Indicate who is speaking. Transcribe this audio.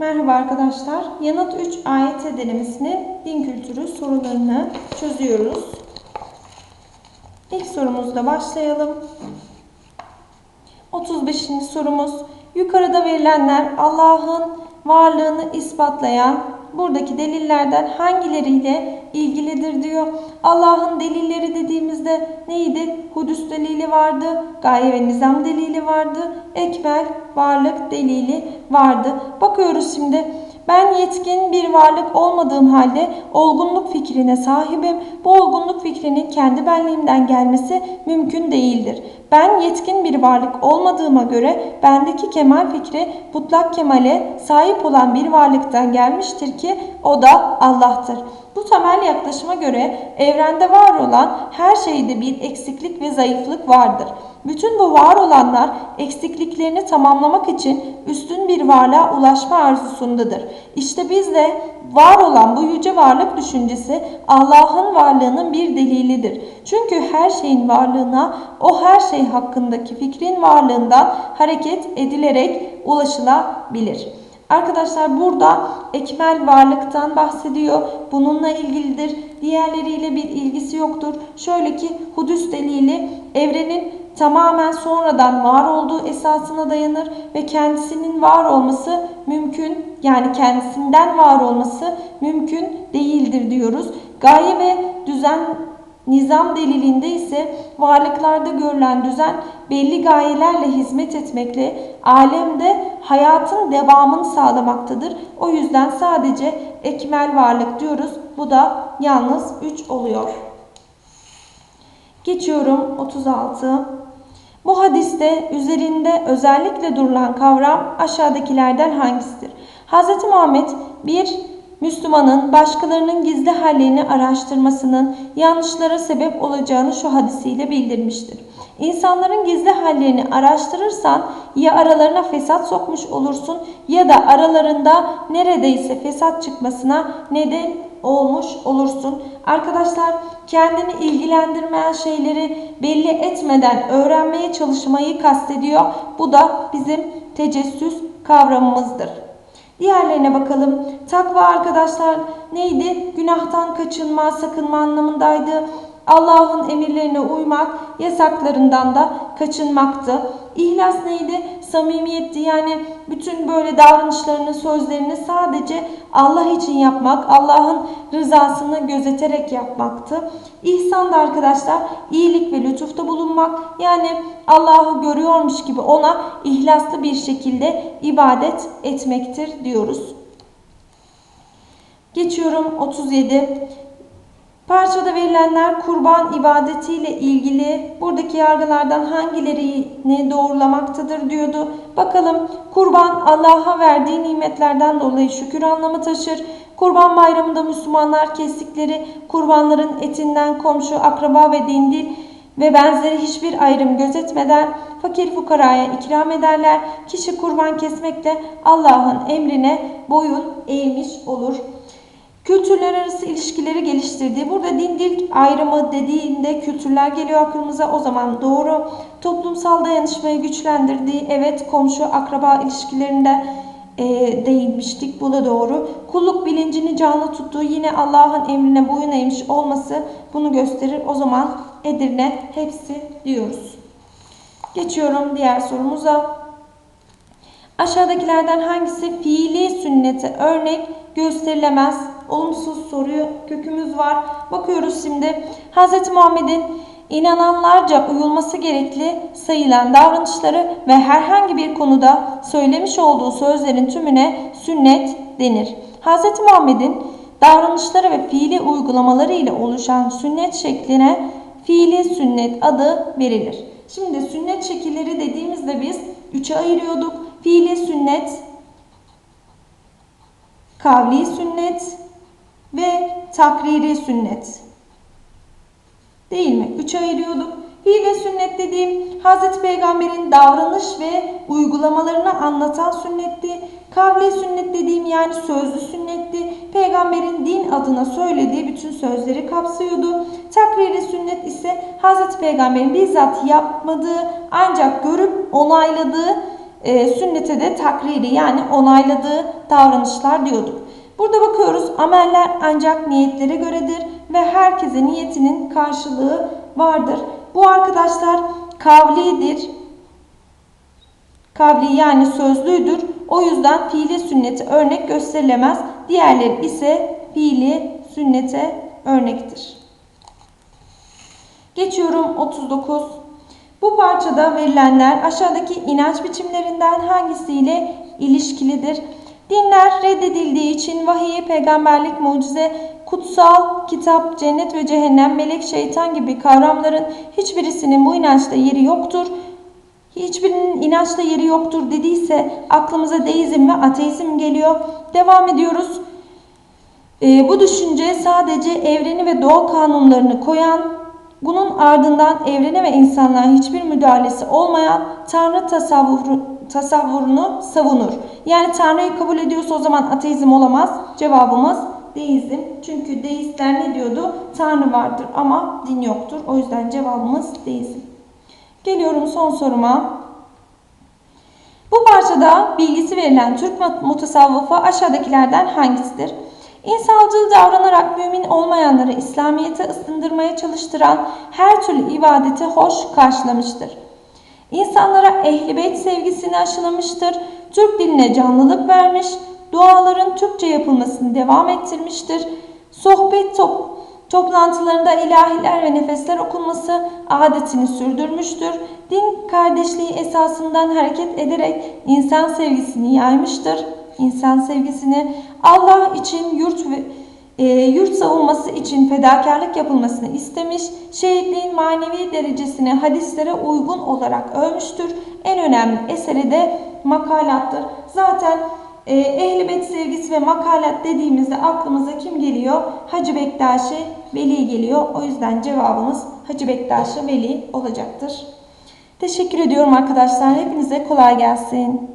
Speaker 1: Merhaba arkadaşlar. Yanıt 3 AYT denemesinin din kültürü sorularını çözüyoruz. İlk sorumuzla başlayalım. 35. sorumuz. Yukarıda verilenler Allah'ın varlığını ispatlayan buradaki delillerden hangileriyle ilgilidir diyor. Allah'ın delilleri dediğimizde neydi? Hudüs delili vardı, gaye ve nizam delili vardı, ekmel varlık delili vardı. Bakıyoruz şimdi. Ben yetkin bir varlık olmadığım halde olgunluk fikrine sahibim. Bu olgunluk fikrinin kendi benliğimden gelmesi mümkün değildir. Ben yetkin bir varlık olmadığıma göre bendeki kemal fikri mutlak kemale sahip olan bir varlıktan gelmiştir ki o da Allah'tır. Bu temel yaklaşıma göre evrende var olan her şeyde bir eksiklik ve zayıflık vardır. Bütün bu var olanlar eksikliklerini tamamlamak için üstün bir varlığa ulaşma arzusundadır. İşte biz de var olan bu yüce varlık düşüncesi Allah'ın varlığının bir delilidir. Çünkü her şeyin varlığına o her şey hakkındaki fikrin varlığından hareket edilerek ulaşılabilir. Arkadaşlar burada ekmel varlıktan bahsediyor. Bununla ilgilidir. Diğerleriyle bir ilgisi yoktur. Şöyle ki hudüs delili evrenin tamamen sonradan var olduğu esasına dayanır ve kendisinin var olması mümkün yani kendisinden var olması mümkün değildir diyoruz. Gaye ve düzen Nizam delilinde ise varlıklarda görülen düzen belli gayelerle hizmet etmekle alemde hayatın devamını sağlamaktadır. O yüzden sadece ekmel varlık diyoruz. Bu da yalnız 3 oluyor. Geçiyorum 36. Bu hadiste üzerinde özellikle durulan kavram aşağıdakilerden hangisidir? Hz. Muhammed bir Müslümanın başkalarının gizli hallerini araştırmasının yanlışlara sebep olacağını şu hadisiyle bildirmiştir. İnsanların gizli hallerini araştırırsan ya aralarına fesat sokmuş olursun ya da aralarında neredeyse fesat çıkmasına neden olmuş olursun. Arkadaşlar kendini ilgilendirmeyen şeyleri belli etmeden öğrenmeye çalışmayı kastediyor. Bu da bizim tecessüs kavramımızdır. Diğerlerine bakalım. Takva arkadaşlar neydi? Günahtan kaçınma, sakınma anlamındaydı. Allah'ın emirlerine uymak, yasaklarından da kaçınmaktı. İhlas neydi? Samimiyetti. Yani bütün böyle davranışlarını, sözlerini sadece Allah için yapmak, Allah'ın rızasını gözeterek yapmaktı. İhsan da arkadaşlar iyilik ve lütufta bulunmak. Yani Allah'ı görüyormuş gibi ona ihlaslı bir şekilde ibadet etmektir diyoruz. Geçiyorum 37. Parçada verilenler kurban ibadetiyle ilgili buradaki yargılardan hangilerini doğrulamaktadır diyordu. Bakalım kurban Allah'a verdiği nimetlerden dolayı şükür anlamı taşır. Kurban bayramında Müslümanlar kestikleri kurbanların etinden komşu, akraba ve dindil ve benzeri hiçbir ayrım gözetmeden fakir fukaraya ikram ederler. Kişi kurban kesmekle Allah'ın emrine boyun eğmiş olur kültürler arası ilişkileri geliştirdiği, burada din dil ayrımı dediğinde kültürler geliyor aklımıza o zaman doğru. Toplumsal dayanışmayı güçlendirdiği, evet komşu akraba ilişkilerinde e, değinmiştik. Bu da doğru. Kulluk bilincini canlı tuttuğu yine Allah'ın emrine boyun eğmiş olması bunu gösterir. O zaman Edirne hepsi diyoruz. Geçiyorum diğer sorumuza. Aşağıdakilerden hangisi fiili sünnete örnek gösterilemez? Olumsuz soruyu kökümüz var. Bakıyoruz şimdi. Hz. Muhammed'in inananlarca uyulması gerekli sayılan davranışları ve herhangi bir konuda söylemiş olduğu sözlerin tümüne sünnet denir. Hz. Muhammed'in davranışları ve fiili uygulamaları ile oluşan sünnet şekline fiili sünnet adı verilir. Şimdi sünnet şekilleri dediğimizde biz üçe ayırıyorduk. Fiili sünnet, kavli sünnet, ve takriri sünnet. Değil mi? Üçe ayırıyorduk. Hile sünnet dediğim Hz. Peygamber'in davranış ve uygulamalarını anlatan sünnetti. Kavli sünnet dediğim yani sözlü sünnetti. Peygamberin din adına söylediği bütün sözleri kapsıyordu. Takriri sünnet ise Hz. Peygamber'in bizzat yapmadığı ancak görüp onayladığı e, sünnete de takriri yani onayladığı davranışlar diyorduk. Burada bakıyoruz ameller ancak niyetlere göredir ve herkese niyetinin karşılığı vardır. Bu arkadaşlar kavlidir. Kavli yani sözlüdür. O yüzden fiili sünnete örnek gösterilemez. Diğerleri ise fiili sünnete örnektir. Geçiyorum 39. Bu parçada verilenler aşağıdaki inanç biçimlerinden hangisiyle ilişkilidir? Dinler reddedildiği için vahiy, peygamberlik, mucize, kutsal, kitap, cennet ve cehennem, melek, şeytan gibi kavramların hiçbirisinin bu inançta yeri yoktur. Hiçbirinin inançta yeri yoktur dediyse aklımıza deizm ve ateizm geliyor. Devam ediyoruz. Ee, bu düşünce sadece evreni ve doğa kanunlarını koyan, bunun ardından evrene ve insanlığa hiçbir müdahalesi olmayan Tanrı tasavvuru, tasavvurunu savunur. Yani Tanrı'yı kabul ediyorsa o zaman ateizm olamaz. Cevabımız deizm. Çünkü deistler ne diyordu? Tanrı vardır ama din yoktur. O yüzden cevabımız deizm. Geliyorum son soruma. Bu parçada bilgisi verilen Türk mutasavvıfı aşağıdakilerden hangisidir? İnsalcıl davranarak mümin olmayanları İslamiyet'e ısındırmaya çalıştıran her türlü ibadeti hoş karşılamıştır. İnsanlara ehli sevgisini aşılamıştır. Türk diline canlılık vermiş, duaların Türkçe yapılmasını devam ettirmiştir. Sohbet top, toplantılarında ilahiler ve nefesler okunması adetini sürdürmüştür. Din kardeşliği esasından hareket ederek insan sevgisini yaymıştır. İnsan sevgisini Allah için yurt ve e, yurt savunması için fedakarlık yapılmasını istemiş, şehitliğin manevi derecesini hadislere uygun olarak övmüştür. En önemli eseri de makalattır. Zaten e, sevgisi ve makalat dediğimizde aklımıza kim geliyor? Hacı Bektaşi Veli geliyor. O yüzden cevabımız Hacı Bektaşi Veli olacaktır. Teşekkür ediyorum arkadaşlar. Hepinize kolay gelsin.